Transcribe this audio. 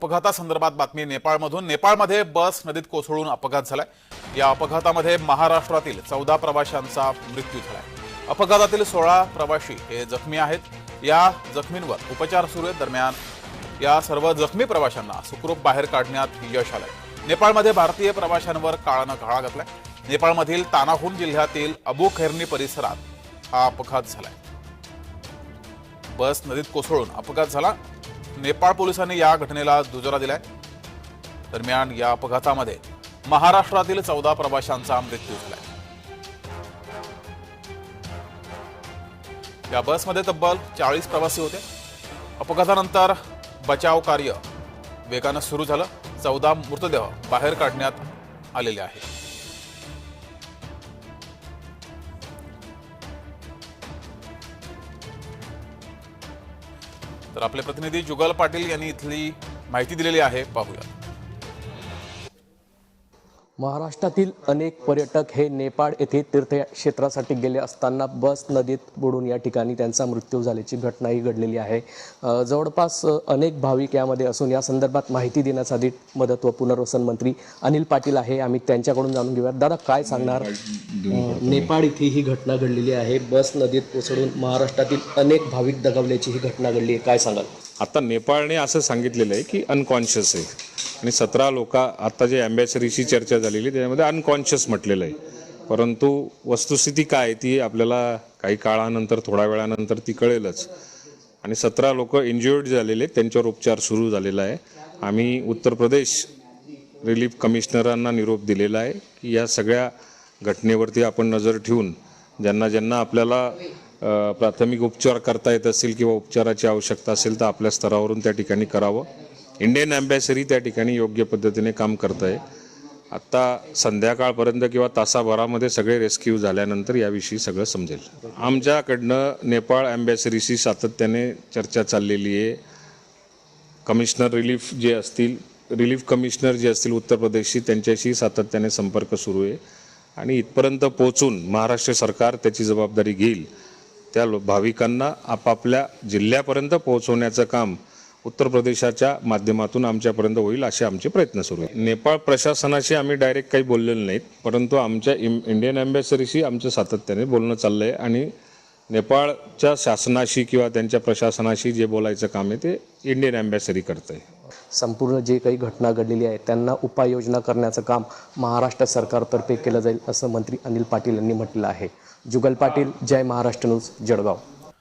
अपघातासंदर्भात बातमी नेपाळमधून. नेपाळमध्ये बस नदीत कोसळून अपघात झालाय. या अपघातामध्ये महाराष्ट्रातील चौदा प्रवाशांचा मृत्यू झालाय. अपघातातील सोळा प्रवाशी हे जखमी आहेत. या जखमींवर उपचार सुरू आहेत. दरम्यान या सर्व जखमी प्रवाशांना सुखरूप बाहेर काढण्यात यश आलंय. नेपाळमध्ये भारतीय प्रवाशांवर काळानं काळा घातलाय. नेपाळमधील तानाहून जिल्ह्यातील अबू खैरनी परिसरात हा अपघात झालाय. बस नदीत कोसळून अपघात झाला. नेपाळ पोलिसांनी या घटनेला दुजोरा दिलाय. दरम्यान या अपघातामध्ये महाराष्ट्रातील चौदा प्रवाशांचा मृत्यू झालाय. या बसमध्ये तब्बल चाळीस प्रवासी होते. अपघातानंतर बचाव कार्य वेगानं सुरू झालं. चौदा मृतदेह बाहेर काढण्यात आलेले आहेत. तर आपले प्रतिनिधी जुगल पाटील यांनी इथली माहिती दिलेली आहे. पाहूया. महाराष्ट्रातील अनेक पर्यटक हे नेपाळ येथे तीर्थक्षेत्रासाठी गेले असताना बस नदीत बुडून या ठिकाणी त्यांचा मृत्यू झाल्याची घटनाही घडलेली आहे. जवळपास अनेक भाविक यामध्ये असून या संदर्भात माहिती देण्यासाठी मदत व पुनर्वसन मंत्री अनिल पाटील आहे. आम्ही त्यांच्याकडून जाणून घेऊयात. दादा काय सांगणार? नेपाळ इथे ही घटना घडलेली आहे. बस नदीत कोसळून महाराष्ट्रातील अनेक भाविक दगावल्याची ही घटना घडली आहे. काय सांगाल? आता नेपाळने असं सांगितलेलं आहे की अनकॉन्शियस आहे. आणि सतरा लोक आता जे अँबॅसडरीची चर्चा झालेली आहे, त्याच्यामध्ये अनकॉन्शियस म्हटलेलं आहे. परंतु वस्तुस्थिती काय आहे ती आपल्याला काही काळानंतर थोड्या वेळानंतर ती कळेलच. आणि सतरा लोक इंज्युअर्ड झालेले आहेत, त्यांच्यावर उपचार सुरू झालेला आहे. आम्ही उत्तर प्रदेश रिलीफ कमिशनरांना निरोप दिलेला आहे की या सगळ्या घटनेवरती आपण नजर ठेवून ज्यांना ज्यांना आपल्याला प्राथमिक उपचार करता येत असेल किंवा उपचाराची आवश्यकता असेल तर आपल्या स्तरावरून त्या ठिकाणी करावं. इंडियन अँबॅसरी त्या ठिकाणी योग्य पद्धतीने काम करत आहे आत्ता संध्याकाळपर्यंत किंवा तासाभरामध्ये सगळे रेस्क्यू झाल्यानंतर याविषयी सगळं समजेल. आमच्याकडनं नेपाळ अँबॅसरीशी सातत्याने चर्चा चाललेली आहे. कमिशनर रिलीफ जे असतील रिलीफ कमिशनर जे असतील उत्तर प्रदेशशी त्यांच्याशी सातत्याने संपर्क सुरू आहे. आणि इथपर्यंत पोहोचून महाराष्ट्र सरकार त्याची जबाबदारी घेईल. त्या भाविकांना आपापल्या जिल्ह्यापर्यंत पोहोचवण्याचं काम उत्तर प्रदेशाच्या माध्यमातून आमच्यापर्यंत होईल असे आमचे प्रयत्न सुरू आहेत. नेपाळ प्रशासनाशी आम्ही डायरेक्ट काही बोललेलो नाहीत परंतु आमच्या इम- इंडियन अँबॅसरीशी आमचं सातत्याने बोलणं चाललं आहे आणि नेपाळच्या शासनाशी किंवा त्यांच्या प्रशासनाशी जे बोलायचं काम आहे ते इंडियन अँबॅसरी करतं आहे संपूर्ण जे काही घटना घडलेली आहे त्यांना उपाययोजना करण्याचं काम महाराष्ट्र सरकारतर्फे केलं जाईल असं मंत्री अनिल पाटील यांनी म्हटलं आहे. जुगल पाटील जय महाराष्ट्र न्यूज जळगाव.